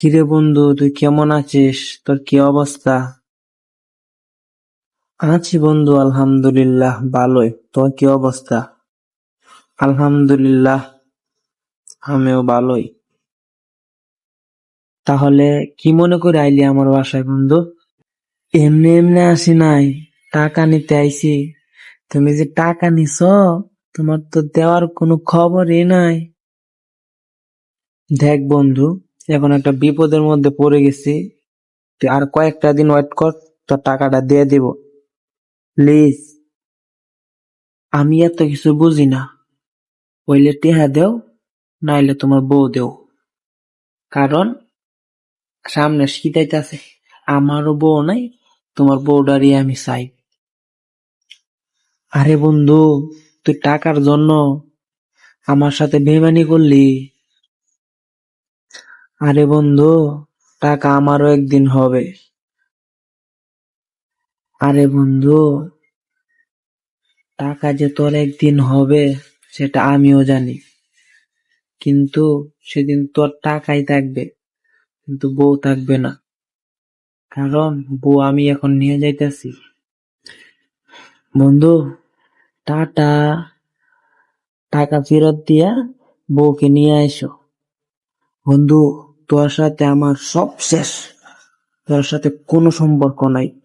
কিরে বন্ধু, তুই কেমন আছিস? তোর কি অবস্থা? আছি বন্ধু, আলহামদুলিল্লাহ, ভালোই। তোর কি অবস্থা? আলহামদুলিল্লাহ, আমিও ভালোই। তাহলে কি মনে করে আইলি আমার বাসায় বন্ধু? এমনি এমনি আসি নাই, টাকা নিতে আইছি। তুমি যে টাকা নিছ, তোমার তো দেওয়ার কোনো খবরই নাই। দেখ বন্ধু এখন একটা বিপদের মধ্যে পড়ে গেছি। তুই আর কয়েকটা দিন ওয়েট কর, তোর টাকাটা দিয়ে দিব। প্লিজ আমি এত কিছু বুঝি না। হইলে টেহা দেও, নাইলে তোমার বউ দেও। কারণ, সামনে শীত আছে আমারও বউ নাই, তোমার বউটারই আমি চাই। আরে বন্ধু, তুই টাকার জন্য আমার সাথে বেমানি করলি? আরে বন্ধু, টাকা আমারও একদিন হবে। আরে বন্ধু, টাকা যে তোর একদিন হবে, সেটা আমিও জানি। কিন্তু সেদিন তোর টাকাই থাকবে, কিন্তু বউ থাকবে না। কারণ বউ আমি এখন নিয়ে যাইতেছি। বন্ধু, টাটা। টাকা ফেরত দিয়া বউকে নিয়ে আইসো। বন্ধু তোর সাথে আমার সব শেষ। তোর সাথে কোনো সম্পর্ক নাই।